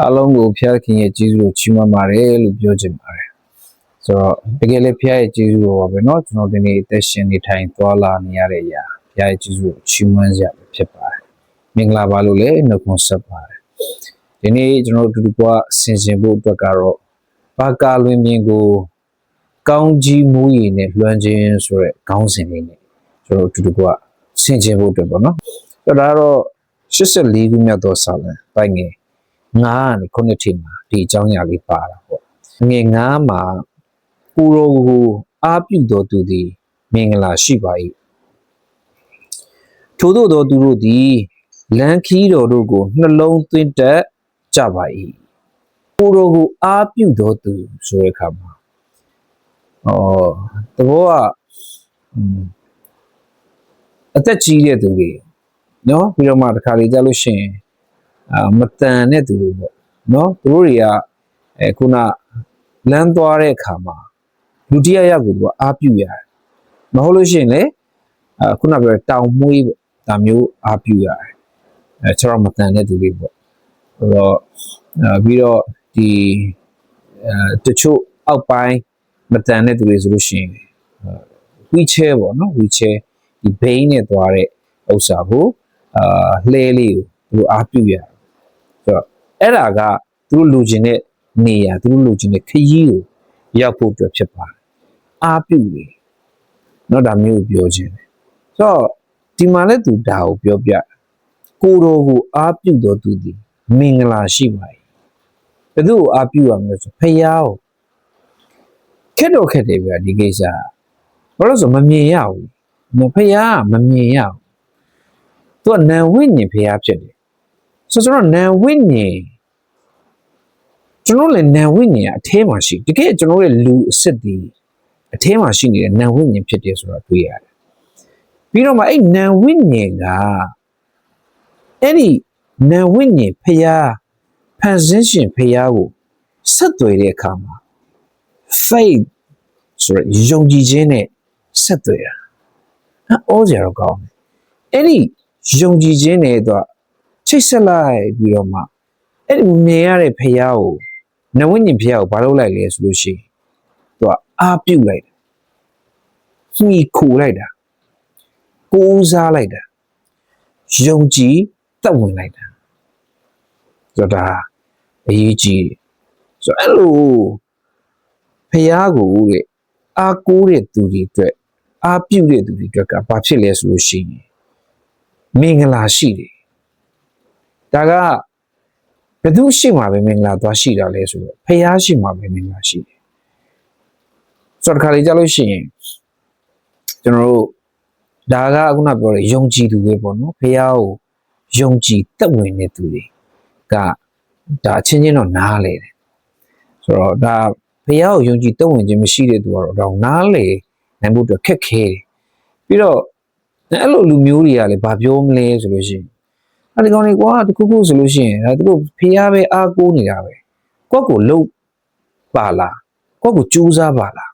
အားလုံးကိုဖျားခင်ရဲ့ကျေးဇူးကိုချီးမွမ်းပါတယ်လို့ပြောချင်ပါတယ်ဆိုတော့တကယ်လည်းဖျားရဲ့ကျေးဇူးတော်ပါပဲเนาะကျွန်တော်ဒီနေ့အသက်ရှင်နေထိုင်သွားလာနေရတဲ့အရာဖျားရဲ့ကျေးဇူးကိုချီးမွမ်းစရာပဲဖြစ်ပါတယ်မင်္ဂလာပါလို့လည်းနှုတ်ခွန်းဆက်ပါတယ်ဒီနေ့ကျွန်တော်တို့အတူတူကဆင်ခြင်ဖို့အတွက်ကတော့ဘာကာလွင်မြင်ကိုကောင်းကြီးမိုးရီနဲ့လွှမ်းခြင်းဆိုတဲ့ခေါင်းစဉ်လေးနဲ့ကျွန်တော်တို့အတူတူကဆင်ခြင်ဖို့အတွက်ပေါ့နော်အဲ့ဒါကတော့84ခုမြောက်သောစာလံပိုင်းငယ် 9ကနေခုနှစ်ထိမှာဒီအကြောင်းအရာလေးပါတာပေါ့ငယ်9မှာကိုရောကိုအားပြုတော်သူသည်မင်္ဂလာရှိပါ၏ထို့သောသောသူတို့သည်လမ်းခီးတော်တို့ကိုနှလုံးသွင်းတတ်ကြပါ၏ကိုရောကိုအားပြုတော်သူဆိုတဲ့အခါမှာဩတဘောကอืมအသက်ကြီးတဲ့သူတွေနော်ပြီးတော့မှတစ်ခါလေကြာလို့ရှိရင်အာ မတန်တဲ့သူတွေပေါ့နော်သူတို့တွေကအဲခုနလမ်းသွားတဲ့အခါမှာလူတစ်ယောက်ယောက်ကိုသူကအားပြုရတယ်မဟုတ်လို့ရှိရင်လေအာခုနပြောတဲ့တောင်မွေးပေါ့ဒါမျိုးအားပြုရတယ်အဲကျွန်တော်မတန်တဲ့သူတွေပေါ့ဆိုတော့အာပြီးတော့ဒီအဲတချို့အောက်ပိုင်းမတန်တဲ့သူတွေဆိုလို့ရှိရင်ဝီချဲပေါ့နော်ဝီချဲဒီဘိန်းနဲ့သွားတဲ့ဥစ္စာကိုအာလှဲလေးကိုသူတို့အားပြုရတယ်ဆိုတော့ အဲ့ဒါကသူတို့လူကျင်တဲ့နေရာသူတို့လူကျင်တဲ့ခရီးကိုရောက်ဖို့အတွက်ဖြစ်ပါတယ်အားပြုလေတော့ဒါမျိုးကိုပြောခြင်းတယ်ဆိုတော့ဒီမှာလည်းသူဒါကိုပြောပြကိုယ်တော်ကိုအားပြုတော်သူသည်မင်္ဂလာရှိပါ၏ဘယ်သူ့ကိုအားပြုရမလဲဆိုဖယားကိုခက်တော့ခက်တယ်ဗျာဒီကိစ္စဘာလို့ဆိုမမြင်ရဘူးမဖယားကမမြင်ရဘူးသူကနံဝိညာဉ်ဖယားဖြစ်တယ် ဆိုတော့နံဝိညာဉ်ကျွန်တော်လည်းနံဝိညာဉ်ကအထဲမှာရှိတကယ်ကျွန်တော်ရဲ့လူအစ်စ်ဒီအထဲမှာရှိနေတဲ့နံဝိညာဉ်ဖြစ်တယ်ဆိုတာတွေ့ရတယ်ပြီးတော့မှအဲ့နံဝိညာဉ်ကအဲ့ဒီနံဝိညာဉ်ဖျားဖန်ဆင်းရှင်ဖျားကိုဆက်သွယ်တဲ့အခါမှာ faith ဆိုရယ်ယုံကြည်ခြင်းနဲ့ဆက်သွယ်တာအောစရာတော့ကောင်းတယ်အဲ့ဒီယုံကြည်ခြင်းနဲ့တော့ ချိတ်ဆက်လိုက်ပြီးတော့မှအဲ့ဒီမြင်ရတဲ့ဖျားကိုနဝိညာဉ်ဖျားကိုဘာလုပ်လိုက်လဲဆိုလို့ရှိရင်သူကအားပြုတ်လိုက်တယ်ညှိခိုလိုက်တာကိုးစားလိုက်တာယုံကြည်တက်ဝင်လိုက်တာဆိုတော့ဒါအရေးကြီးတယ်ဆိုတော့အဲ့လိုဖျားကိုတဲ့အားကိုးတဲ့သူတွေအတွက်အားပြုတဲ့သူတွေအတွက်ကဘာဖြစ်လဲဆိုလို့ရှိရင်မင်္ဂလာရှိတယ် ဒါကဘယ်သူရှိမှပဲမင်္ဂလာသွားရှိတာလဲဆိုတော့ဖျားရှိမှပဲမင်္ဂလာရှိတယ်ဆိုတော့ဒီခါလေးကြားလို့ရှိရင်ကျွန်တော်တို့ဒါကခုနပြောတဲ့ယုံကြည်သူတွေပေါ့နော်ဖះကိုယုံကြည်တက်ဝင်တဲ့သူတွေကဒါအချင်းချင်းတော့နားလေတယ်ဆိုတော့ဒါဖះကိုယုံကြည်တက်ဝင်ခြင်းမရှိတဲ့သူကတော့တော့နားလေနိုင်ဖို့အတွက်ခက်ခဲတယ်ပြီးတော့အဲ့လိုလူမျိုးတွေကလည်းဘာပြောမလဲဆိုလို့ရှိရင် အဲ့ဒီကောင်တွေကွာတခုခုဆိုလို့ရှိရင်ဒါသူတို့ဖះပဲအားကိုးနေတာပဲကိုယ့်ကိုလှုပ်ပါလားကိုယ့်ကိုကြိုးစားပါလား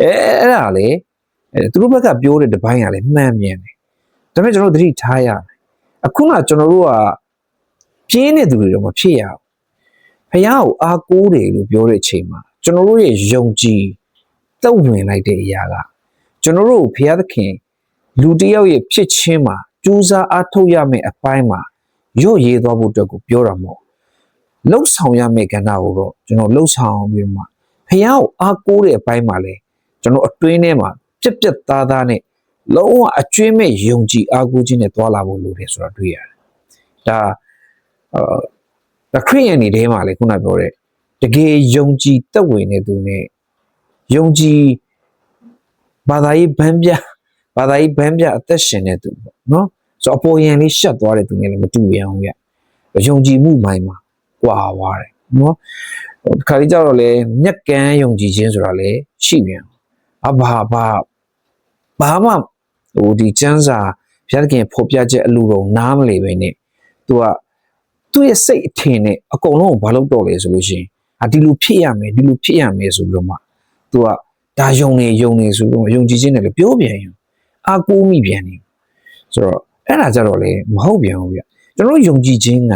အဲအဲ့ဒါလေအဲသူတို့ဘက်ကပြောတဲ့တပိုင်းကလည်းမှန်မြန်တယ်ဒါပေမဲ့ကျွန်တော်တို့သတိထားရတယ်အခုမှကျွန်တော်တို့ကပြင်းတဲ့သူတွေတော့မဖြစ်ရဘူးဖះကိုအားကိုးတယ်လို့ပြောတဲ့အချိန်မှာကျွန်တော်တို့ရဲ့ယုံကြည်တုံ့ဝင်လိုက်တဲ့အရာကကျွန်တော်တို့ဖះသခင်လူတစ်ယောက်ရဲ့ဖြစ်ချင်းမှာ ကြိုးစားအားထုတ်ရမယ့်အပိုင်းမှာရော့ရေးသွားဖို့အတွက်ကိုပြောတာမဟုတ်လှုပ်ဆောင်ရမယ့်ကဏ္ဍကိုတော့ကျွန်တော်လှုပ်ဆောင်ပြီးမှဖះကိုအားကိုးတဲ့အပိုင်းမှာလဲကျွန်တော်အတွင်းထဲမှာပြက်ပြက်သားသားနဲ့လုံးဝအကျွင်းမဲ့ယုံကြည်အားကိုးခြင်းနဲ့တွာလာဖို့လိုတယ်ဆိုတာတွေ့ရတယ်။ဒါအာဒါခရိယန်တွေထဲမှာလေခုနပြောတဲ့တကယ်ယုံကြည်သက်ဝင်တဲ့သူနဲ့ယုံကြည်ဘာသာရေးဗန်းပြဘာသာရေးဗန်းပြအသက်ရှင်တဲ့သူပေါ့နော်။ ဆိုတော့အပေါ်ယံလေးရှက်သွားတဲ့သူနဲ့လည်းမတူရအောင်ဗျ။ယုံကြည်မှုမိုင်းမှာကွာသွားတယ်နော်။ဒီခါလေးကြတော့လေမျက်ကန်းယုံကြည်ခြင်းဆိုတာလည်းရှိပြန်အဘာဘာဘာမှဟိုဒီကျန်းစာဘုရားသခင်ဖော်ပြချက်အလူတော်နားမလေပဲနဲ့သူကသူ့ရဲ့စိတ်အထင်နဲ့အကုန်လုံးကိုဘာလုပ်တော့လဲဆိုလို့ရှိရင်အဒီလိုဖြစ်ရမယ်ဒီလိုဖြစ်ရမယ်ဆိုပြီးတော့မှသူကဒါယုံနေယုံနေဆိုပြီးတော့ယုံကြည်ခြင်းနဲ့လည်းပြောပြန်ရင်အာကိုးမိပြန်နေဆိုတော့ အဲ့ဒါကြတော့လေမဟုတ်ပြန်ဘူးဗျကျွန်တော်ယုံကြည်ခြင်းက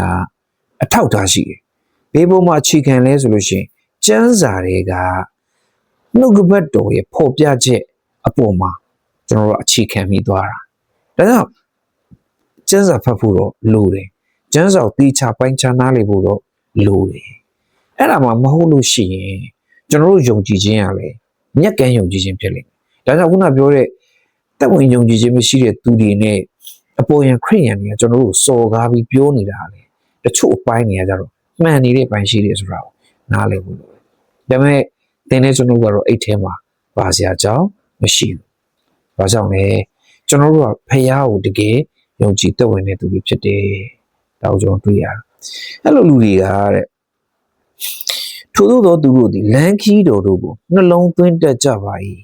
အထောက်ထားရှိတယ်ဘေးပေါ်မှာအခြေခံလဲဆိုလို့ရှိရင်ကျမ်းစာတွေကနှုတ်ကပတ်တော်ရဲ့ဖော်ပြချက်အပေါ်မှာကျွန်တော်တို့အခြေခံပြီးသွားတာဒါကြောင့်ကျမ်းစာဖတ်ဖို့တော့လိုတယ်ကျမ်းစာကိုတိချပိုင်းခြားနားလည်ဖို့တော့လိုတယ်အဲ့ဒါမှမဟုတ်လို့ရှိရင်ကျွန်တော်တို့ယုံကြည်ခြင်းရလဲမျက်ကန်းယုံကြည်ခြင်းဖြစ်လိမ့်မယ်ဒါကြောင့်ခုနပြောတဲ့တက်ဝင်ယုံကြည်ခြင်းမရှိတဲ့သူတွေနဲ့ အပေါ်ယံခရိယန်တွေကကျွန်တော်တို့စော်ကားပြီးပြောနေတာလေတချို့အပိုင်းတွေကကြတော့မှန်နေတဲ့ပိုင်းရှိတယ်ဆိုတာကိုနားလည်ဖို့လိုတယ်ဒါပေမဲ့သင်နဲ့ကျွန်တော်တို့ကတော့အဲ့ထဲမှာပါစရာအကြောင်းမရှိဘူးဘာကြောင့်လဲကျွန်တော်တို့ကဖះကိုတကယ်ယုံကြည်တက်ဝင်တဲ့သူတွေဖြစ်တယ်ဒါကိုကျွန်တော်တွေ့ရတယ်အဲ့လိုလူတွေကတဲ့ထို့သောသောသူတို့သည်လမ်းခီးတော်တို့ကိုနှလုံးသွင်းတတ်ကြပါ၏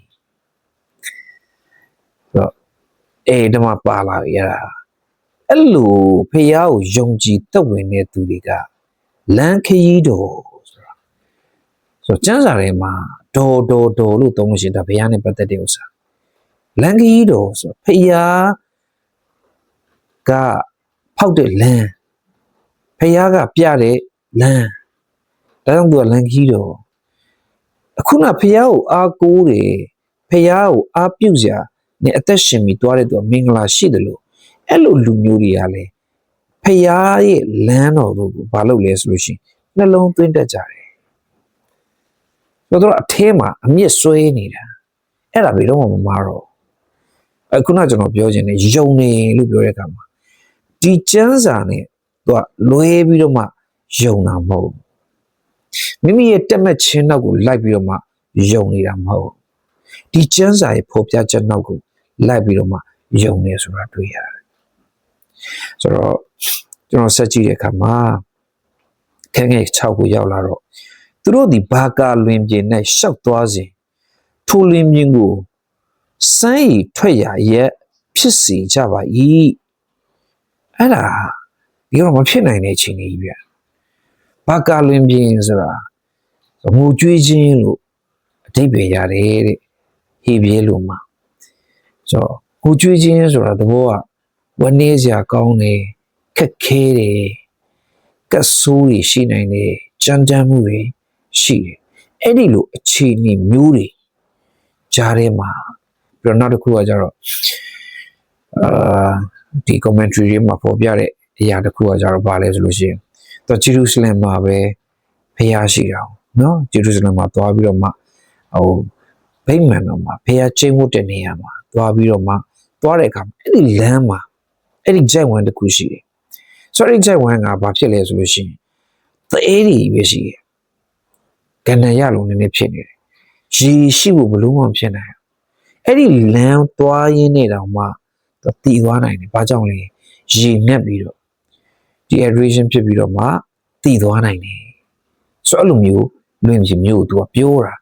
ဆိုတော့ အေးဓမ္မပါလာပြီအဲ့ဒါအဲ့လိုဖះကိုယုံကြည်တက်ဝင်တဲ့သူတွေကလမ်းခီးတော်ဆိုတာဆိုတော့ကျမ်းစာထဲမှာဒေါ်ဒေါ်ဒေါ်လို့သုံးလို့ရှိရင်ဒါဘုရားနဲ့ပတ်သက်တဲ့ဥစ္စာလမ်းခီးတော်ဆိုတော့ဖះကဖောက်တဲ့လမ်းဖះကပြတဲ့လမ်းဒါကြောင့်သူကလမ်းခီးတော်အခုနဖះကိုအားကိုးတယ်ဖះကိုအားပြုစရာ နဲ့အသက်ရှင်ပြီးသွားတဲ့သူကမင်္ဂလာရှိတယ်လို့အဲ့လိုလူမျိုးတွေကလည်းဖះရဲ့လမ်းတော်တို့ကိုဘာလုပ်လဲဆိုလို့ရှိရင်နှလုံးသွင်းတတ်ကြတယ်ဆိုတော့အထဲမှာအမြင့်ဆွဲနေတာအဲ့ဒါဘယ်တော့မှမမာတော့အခုနကျွန်တော်ပြောခြင်းနဲ့ယုံနေလို့ပြောတဲ့အခါမှာဒီကျမ်းစာနဲ့သူကလွဲပြီးတော့မှယုံတာမဟုတ်မိမိရဲ့တက်မဲ့ချင်းနောက်ကိုလိုက်ပြီးတော့မှယုံနေတာမဟုတ်ဒီကျမ်းစာရဲ့ဖော်ပြချက်နောက်ကို လိုက်ပြီးတော့မှယုံနေဆိုတာတွေ့ရတယ်ဆိုတော့ကျွန်တော်ဆက်ကြည့်တဲ့အခါမှာခန်းငယ်6ကိုရောက်လာတော့သူတို့ဒီဘာကာလွင်ပြင်နဲ့ရှောက်သွားစဉ်ထိုလွင်ပြင်ကိုစမ်းရီထွက်ရရဲ့ဖြစ်စီကြပါ၏အဲ့ဒါဒီတော့မဖြစ်နိုင်တဲ့အခြေအနေကြီးဗျဘာကာလွင်ပြင်ဆိုတာငိုကြွေးခြင်းလို့အဓိပ္ပာယ်ရတယ်တဲ့ဟေပြေလို့မှာ ဆိုတော့ငိုကြွေးခြင်းဆိုတာသဘောကဝနည်းစရာကောင်းတယ်ခက်ခဲတယ်ကက်ဆိုးတွေရှိနိုင်တယ်ကြမ်းတမ်းမှုတွေရှိတယ်အဲ့ဒီလိုအခြေအနေမျိုးတွေကြားထဲမှာပြီးတော့နောက်တစ်ခုကကြတော့အာဒီ commentary တွေမှာပေါ်ပြတဲ့အရာတစ်ခုကကြတော့ဘာလဲဆိုလို့ရှိရင်တော့ဂျေရုရှလင်မှာပဲဖျားရှိတာနော်ဂျေရုရှလင်မှာသွားပြီးတော့မှဟိုဗိမာန်တော်မှာဖျားကျင်းဝတ်တဲ့နေရာမှာ သွားပြီးတော့မှသွားတဲ့အခါအဲ့ဒီလမ်းမှာအဲ့ဒီဂျက်ဝမ်တစ်ခုရှိတယ်ဆိုတော့အဲ့ဒီဂျက်ဝမ်ကဘာဖြစ်လဲဆိုလို့ရှိရင်သအေးတွေပဲရှိတယ်ကဏ္ဍရလုံးနည်းနည်းဖြစ်နေတယ်ရေရှိဖို့ဘလို့မှမဖြစ်နိုင်ဘူးအဲ့ဒီလမ်းသွားရင်းနေတောင်မှသူတည်သွားနိုင်တယ်ဘာကြောင့်လဲရေငက်ပြီးတော့ dehydration ဖြစ်ပြီးတော့မှတည်သွားနိုင်တယ်ဆိုတော့အဲ့လိုမျိုးလွင်ပြင်မျိုးကို तू ကပြောတာ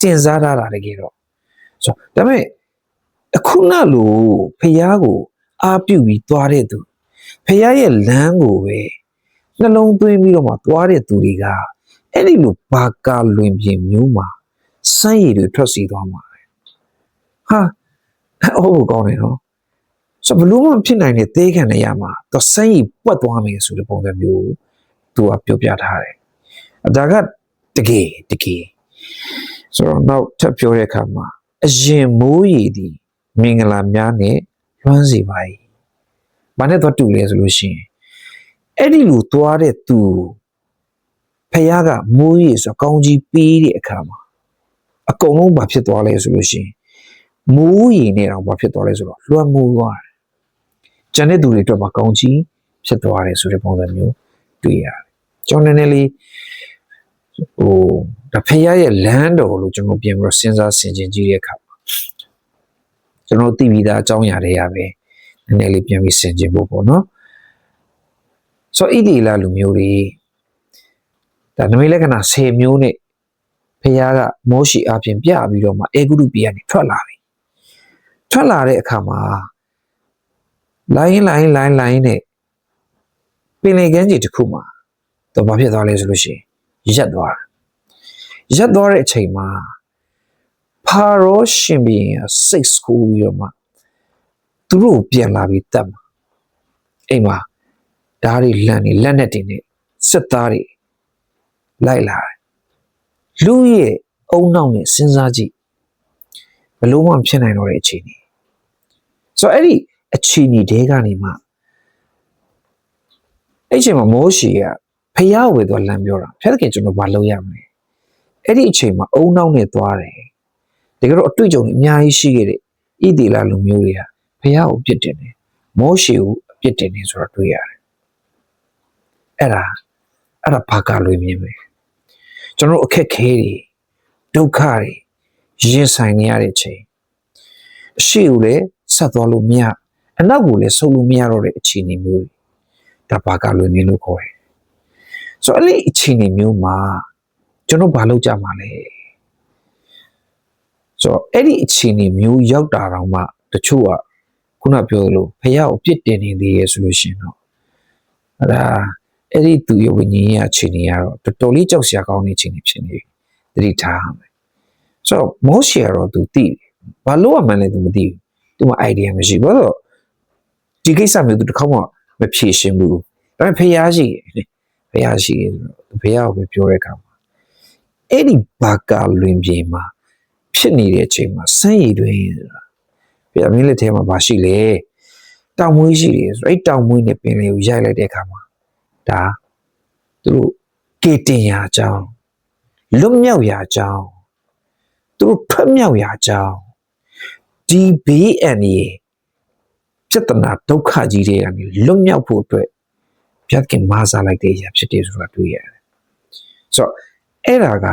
တင်စားထားတာတကယ်တော့ဆိုတော့ဒါပေမဲ့ အခုနလိုဖះကိုအားပြုတ်ပြီးသွားတဲ့သူဖះရဲ့လမ်းကိုပဲနှလုံးသွင်းပြီးတော့မှသွားတဲ့သူတွေကအဲ့ဒီလိုဘာကာလွင်ပြင်မျိုးမှာစမ်းရည်တွေထွက်စီသွားမှာဟာဟုတ်ကောင်းတယ်နော်ဆိုဘလို့မှဖြစ်နိုင်တဲ့သေးခံနေရမှာသူစမ်းရည်ပွက်သွားမယ်ဆိုတဲ့ပုံစံမျိုးသူကပြောပြထားတယ်ဒါကတကယ်တကယ်ဆိုတော့နောက်ထပ်ပြောတဲ့အခါမှာအရင်မိုးရည်ဒီ မင်္ဂလာများနဲ့လွမ်းစီပါ යි ။ဘာနဲ့တော့တူလဲဆိုလို့ရှိရင်အဲ့ဒီလိုသွားတဲ့သူဖះကမိုးရည်ဆိုကောင်းကြီးပေးတဲ့အခါမှာအကုန်လုံးဘာဖြစ်သွားလဲဆိုလို့ရှိရင်မိုးရည်နဲ့တော့ဘာဖြစ်သွားလဲဆိုတော့လွှမ်းမိုးသွားတယ်။ကျန်တဲ့သူတွေအတွက်မှာကောင်းကြီးဖြစ်သွားတယ်ဆိုတဲ့ပုံစံမျိုးတွေ့ရတယ်။ကျွန်တော်နည်းနည်းလေးဟိုဒါဖះရဲ့လမ်းတော်လို့ကျွန်တော်ပြင်ပြီးတော့စဉ်းစားဆင်ခြင်ကြည့်တဲ့အခါမှာ ကျွန်တော်သိပြီးသားအကြောင်းအရာတွေရပဲနည်းနည်းလေးပြန်ပြီးဆင်ခြင်ဖို့ပေါ့နော်။ဆိုဣတိလလူမျိုးတွေဒါနမိတ်လက္ခဏာ10မျိုးနဲ့ဖះကမောရှိအပြင်ပြပြီးတော့မှအေဂုရုပြည်ကနေထွက်လာပြီထွက်လာတဲ့အခါမှာလိုင်းလိုင်းလိုင်းလိုင်းနဲ့ပင်လယ်ကမ်းခြေတစ်ခုမှာတော့ဘာဖြစ်သွားလဲဆိုလို့ရှိရင်ရက်သွားတာရက်သွားတဲ့အချိန်မှာ ဖာရောရှင်ဘီရင်စိတ်ဆိုးပြီးတော့မှသူတို့ပြန်လာပြီးတတ်မှာအိမ်မှာဓာတ်တွေလန့်နေလက်နဲ့တင်နေစစ်သားတွေလိုက်လာတယ်လူရဲ့အုံနောက်နဲ့စဉ်းစားကြည့်ဘယ်လို့မှမဖြစ်နိုင်တော့တဲ့အခြေအနေဆိုတော့အဲ့ဒီအခြေအနေတွေကနေမှအဲ့ဒီအချိန်မှာမောရှေကဖျားဝေသွားလမ်းပြောတာဖျားသခင်ကျွန်တော်ဘာလုပ်ရမလဲအဲ့ဒီအချိန်မှာအုံနောက်နဲ့သွားတယ် တကယ်တော့အတွေ့အကြုံတွေအများကြီးရှိခဲ့တဲ့ဣသေလလူမျိုးတွေကဖျားကိုပြစ်တင်တယ်မောရှေကိုအပြစ်တင်တယ်ဆိုတော့တွေ့ရတယ်အဲ့ဒါအဲ့ဒါဘာကလွေမြင်ပဲကျွန်တော်တို့အခက်ခဲတွေဒုက္ခတွေရင်ဆိုင်နေရတဲ့အချိန်အရှိကိုလည်းဆက်သွားလို့မရအနောက်ကိုလည်းဆုပ်လို့မရတော့တဲ့အခြေအနေမျိုးတွေဒါဘာကလွေမြင်လို့ခေါ်တယ်ဆိုတော့အဲ့ဒီအခြေအနေမျိုးမှာကျွန်တော်ဘာလုပ်ကြမှာလဲ ဆိုတော့အဲ့ဒီအခြေအနေမျိုးရောက်တာတော့မှတချို့ကခုနပြောသလိုဖះကိုပြစ်တင်နေသေးရဲ့ဆိုလို့ရှိရင်တော့အဲ့ဒါအဲ့ဒီသူရဲ့ဝိညာဉ်ရဲ့အခြေအနေကတော့တော်တော်လေးကြောက်စရာကောင်းတဲ့အခြေအနေဖြစ်နေပြီသတိထားရမယ်ဆိုတော့မောရှေကတော့သူသိတယ်ဘာလို့ရမှန်းလဲသူမသိဘူးသူမှ idea မရှိဘူးဘာလို့ဒီကိစ္စမျိုးသူတစ်ခါမှမဖြေရှင်းဘူးဒါပေမဲ့ဖះရှိတယ်ဖះရှိတယ်ဆိုတော့ဖះကိုပဲပြောတဲ့အခါမှာအဲ့ဒီဘာကာလွင်ပြေမှာ ဖြစ်နေတဲ့အချိန်မှာစမ်းရည်တွင်ဆိုတာပြမင်းလက်ထဲမှာဘာရှိလဲတောင်မွေးရှိတယ်ဆိုတော့အဲ့တောင်မွေးနဲ့ပင်လေးကိုရိုက်လိုက်တဲ့အခါမှာဒါသူတို့ကေတင်ရာအကြောင်းလွတ်မြောက်ရာအကြောင်းသူတို့ထွက်မြောက်ရာအကြောင်းဒီဘေးအန္တရာယ်ပြဿနာဒုက္ခကြီးတွေကနေလွတ်မြောက်ဖို့အတွက်ဘုရားခင်မာစားလိုက်တဲ့အရာဖြစ်တယ်ဆိုတာတွေ့ရတယ်ဆိုတော့အဲ့ဒါက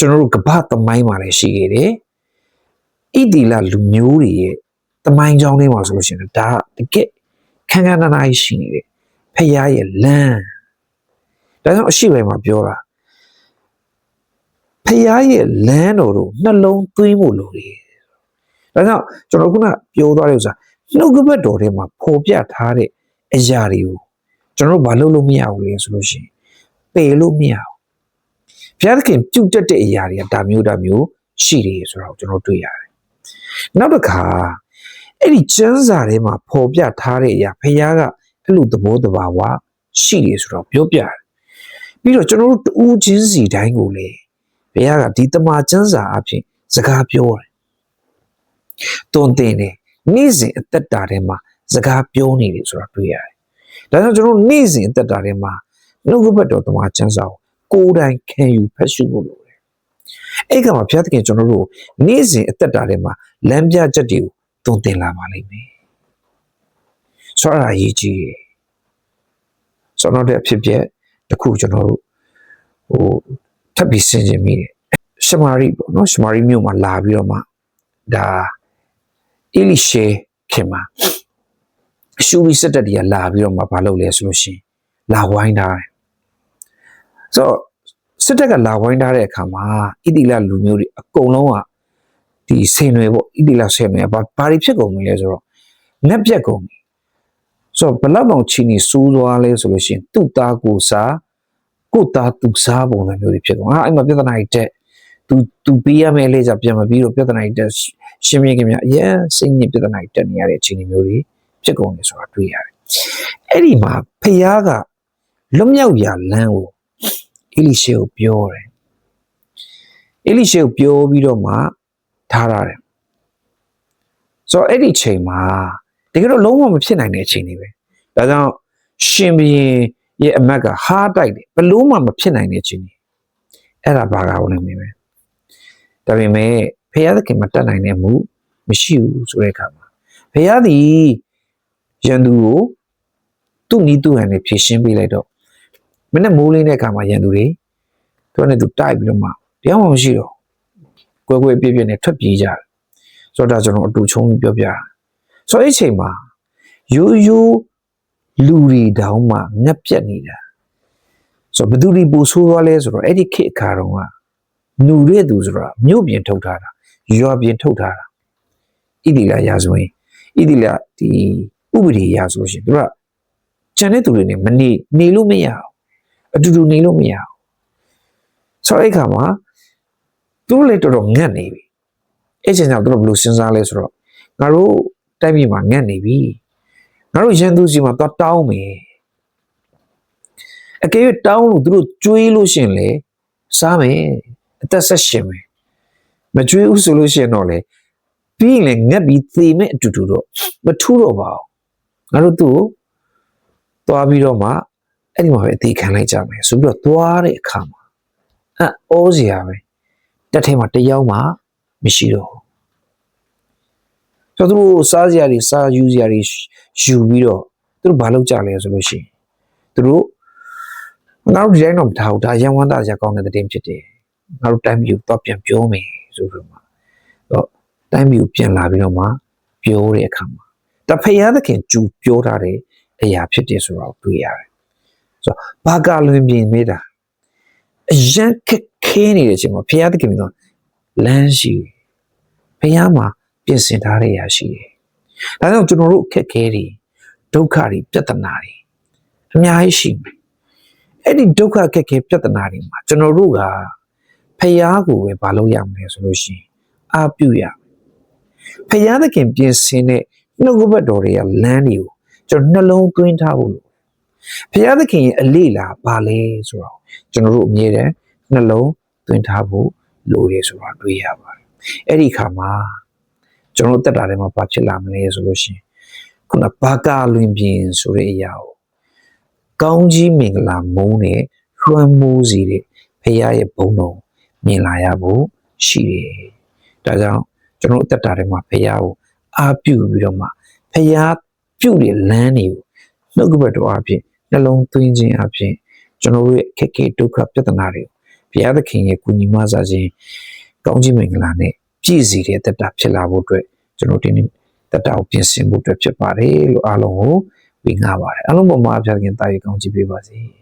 ကျွန်တော်တို့ကပ္ပသမိုင်းမှာလည်းရှိခဲ့တယ်ဣတိလလူမျိုးတွေရဲ့သမိုင်းကြောင်းလေးမှာဆိုလို့ရှိရင်ဒါတကယ်ခန်းခန်းနာနာရှိနေတယ်ဖះရဲ့လမ်းဒါကြောင့်အရှိပိုင်းမှာပြောတာဖះရဲ့လမ်းတော်တို့နှလုံးသွင်းဖို့လိုတယ်ဒါကြောင့်ကျွန်တော်ခုနပြောသွားတဲ့ဥစ္စာနှုတ်ကပတ်တော်ထဲမှာပေါ်ပြထားတဲ့အရာတွေကိုကျွန်တော်တို့ဘာလုပ်လို့မရဘူးလေဆိုလို့ရှိရင်ပယ်လို့မရဘူး ဘုရားသခင်ပြုတ်တက်တဲ့အရာတွေကဒါမျိုးဒါမျိုးရှိတယ်ဆိုတော့ကျွန်တော်တွေ့ရတယ်နောက်တစ်ခါအဲ့ဒီကျမ်းစာထဲမှာပေါ်ပြထားတဲ့အရာဘုရားကအဲ့လိုသဘောတဘာဝရှိတယ်ဆိုတော့ပြောပြတယ်ပြီးတော့ကျွန်တော်တို့တူးချင်းစီတိုင်းကိုလေဘုရားကဒီတမန်ကျမ်းစာအဖြစ်စကားပြောတယ်တွန်တင်တယ်နေ့စဉ်အသက်တာထဲမှာစကားပြောနေတယ်ဆိုတော့တွေ့ရတယ်ဒါကြောင့်ကျွန်တော်တို့နေ့စဉ်အသက်တာထဲမှာနှုတ်ကပတ်တော်တမန်ကျမ်းစာကို ကိုယ်တိုင်ခံယူဖတ်ရှုဖို့လိုတယ်အဲ့ကမှာဘုရားသခင်ကျွန်တော်တို့နေ့စဉ်အသက်တာထဲမှာလမ်းပြချက်တွေကိုတွန်တင်လာပါလိမ့်မယ်ဆိုတော့အရေးကြီးတယ်ဆိုတော့တဲ့အဖြစ်ပြက်တစ်ခုကျွန်တော်တို့ဟိုထပ်ပြီးဆင်ခြင်မိတယ်ရှမာရိပေါ့နော်ရှမာရိမြို့မှာလာပြီးတော့မှဒါအီလိရှေခင်မှာရှူရီစက်တက်တွေကလာပြီးတော့မှမလုပ်လဲဆိုလို့ရှိရင်လာဝိုင်းထားတယ် ဆိုတော့စစ်တပ်ကလာဝိုင်းထားတဲ့အခါမှာဣတိလလူမျိုးတွေအကုန်လုံးကဒီဆင်တွေပေါ့ဣတိလဆင်တွေကဘာဘာတွေဖြစ်ကုန်ပြီလဲဆိုတော့ငက်ပြက်ကုန်ပြီဆိုတော့ဘလောက်တောင်ချီနေစူးသွားလဲဆိုလို့ရှိရင်သူ့သားကိုစားကိုသားသူစားပုံစံမျိုးတွေဖြစ်ကုန်ဟာအဲ့မှာပြဿနာတွေတက်သူသူပေးရမယ့်လေကြပြန်မပြီးတော့ပြဿနာတွေတက်ရှင်းပြခင်ဗျအရင်စိတ်ညစ်ပြဿနာတွေတက်နေရတဲ့အခြေအနေမျိုးတွေဖြစ်ကုန်တယ်ဆိုတာတွေ့ရတယ်အဲ့ဒီမှာဖះကလွတ်မြောက်ရာလမ်းကို အေလိရှေကိုပြောတယ်အေလိရှေကိုပြောပြီးတော့မှထားရတယ်ဆိုတော့အဲ့ဒီချိန်မှာတကယ်တော့လုံးဝမဖြစ်နိုင်တဲ့အချိန်တွေပဲဒါကြောင့်ရှင်ဘုရင်ရဲ့အမက်ကဟားတိုက်တယ်ဘလို့မှမဖြစ်နိုင်တဲ့အချိန်တွေအဲ့ဒါဘာကောင်းလဲမင်းပဲဒါပေမဲ့ဖခင်သခင်မတတ်နိုင်တဲ့မူမရှိဘူးဆိုတဲ့အခါမှာဖခင်သည်ရန်သူကိုသူ့နီးသူ့ဟန်နဲ့ဖြည့်ရှင်းပေးလိုက်တော့ မနေ့မိုးလင်းတဲ့အခါမှာရန်သူတွေသူကလည်းသူတိုက်ပြီးတော့မှတရားမှမရှိတော့ကွဲကွဲပြည့်ပြည့်နဲ့ထွက်ပြေးကြတယ်ဆိုတော့ဒါကျွန်တော်အတူချုံပြီးပြောပြတာဆိုတော့အဲ့ချိန်မှာရိုးရိုးလူတွေတောင်မှငက်ပြက်နေတာဆိုတော့ဘယ်သူတွေပူဆိုးသွားလဲဆိုတော့အဲ့ဒီခေတ်အခါတုန်းကหนูတဲ့သူဆိုတာမြို့ပြင်ထုတ်ထားတာရွာပြင်ထုတ်ထားတာဣတိလရာဇဝင်ဣတိလဒီဥပဒေရာဆိုလို့ရှိရင်သူကကျန်တဲ့သူတွေနဲ့မနေနေလို့မရအောင် အတူတူနေလို့မရအောင်ဆိုတော့အဲ့ခါမှာသူတို့လည်းတော်တော်ငတ်နေပြီအဲ့ချိန်ကျတော့သူတို့ဘယ်လိုစဉ်းစားလဲဆိုတော့ငါတို့တိုက်ပြည်မှာငတ်နေပြီငါတို့ရန်သူစီမှာတော့တောင်းမယ်အကယ်၍တောင်းလို့သူတို့ကျွေးလို့ရှရင်လေစားမယ်အသက်ဆက်ရှင်မယ်မကျွေးဘူးဆိုလို့ရှရင်တော့လေပြီးရင်လည်းငက်ပြီးသေမဲ့အတူတူတော့မထူးတော့ပါဘူးငါတို့သူ့ကိုသွားပြီးတော့မှ အဲ့ဒီမှာပဲအသေးခံလိုက်ကြမယ်ဆိုပြီးတော့သွားတဲ့အခါမှာအံ့ဩစရာပဲတက်ထဲမှာတစ်ယောက်မှမရှိတော့ဘူးဆိုတော့သူတို့စားစရာတွေစားယူစရာတွေယူပြီးတော့သူတို့ဘာလုပ်ကြလဲဆိုလို့ရှိရင်သူတို့ငါတို့ဒီတိုင်းတော့မထားဘူးဒါရန်ဝမ်းသားစရာကောင်းတဲ့တဲ့ဖြစ်တယ်ငါတို့တိုင်းပြည်ကိုတော့ပြန်ပြောမယ်ဆိုပြီးတော့တော့တိုင်းပြည်ကိုပြန်လာပြီးတော့မှပြောတဲ့အခါမှာတဖယားသခင်ကြူပြောထားတဲ့အရာဖြစ်တယ်ဆိုတော့တွေ့ရတယ် ဆိုတော့ဘာကလွင်ပြင်မိတာအရန်ခက်ခဲနေတဲ့အချိန်မှာဖယားသခင်ကတော့လမ်းရှိတယ်ဖယားမှာပြင်ဆင်ထားတဲ့အရာရှိတယ်ဒါကြောင့်ကျွန်တော်တို့အခက်ခဲတွေဒုက္ခတွေပြဿနာတွေအများကြီးရှိမယ်အဲ့ဒီဒုက္ခအခက်ခဲပြဿနာတွေမှာကျွန်တော်တို့ကဖယားကိုပဲမလုပ်ရမလဲဆိုလို့ရှိရင်အာပြုရမယ်ဖယားသခင်ပြင်ဆင်တဲ့နှုတ်ကပတ်တော်တွေကလမ်းတွေကိုကျွန်တော်နှလုံးသွင်းထားဖို့ လို့ဖယားသခင်ရဲ့အလေးလာပါလဲဆိုတော့ကျွန်တော်တို့အမြဲတမ်းနှလုံးသွင်းထားဖို့လိုတယ်ဆိုတော့တွေ့ရပါတယ်အဲ့ဒီခါမှာကျွန်တော်တို့တက်တာထဲမှာဘာဖြစ်လာမလဲဆိုလို့ရှိရင်ခုနဘာကာလွင်ပြင်ဆိုတဲ့အရာကိုကောင်းကြီးမင်္ဂလာမုန်းတဲ့ရွှမ်းမိုးစီတဲ့ဖယားရဲ့ဘုံတော်မြင်လာရဖို့ရှိတယ်ဒါကြောင့်ကျွန်တော်တို့တက်တာထဲမှာဖယားကိုအားပြုပြီးတော့မှဖယားပြုတဲ့လမ်းတွေကိုနှုတ်ကပတ်တော်အဖြစ် နှလုံးသွင်းခြင်းအဖြစ်ကျွန်တော်တို့ရဲ့ခက်ခဲဒုက္ခပြဿနာတွေကိုဘုရားသခင်ရဲ့ကုညီမဆာခြင်းကောင်းချီးမင်္ဂလာနဲ့ပြည့်စည်တဲ့တက်တာဖြစ်လာဖို့အတွက်ကျွန်တော်ဒီနေ့တက်တာကိုပြင်ဆင်ဖို့အတွက်ဖြစ်ပါတယ်လို့အားလုံးကိုဝေငှပါတယ်အားလုံးပေါ်မှာဘုရားသခင်တာရီကောင်းချီးပေးပါစေ။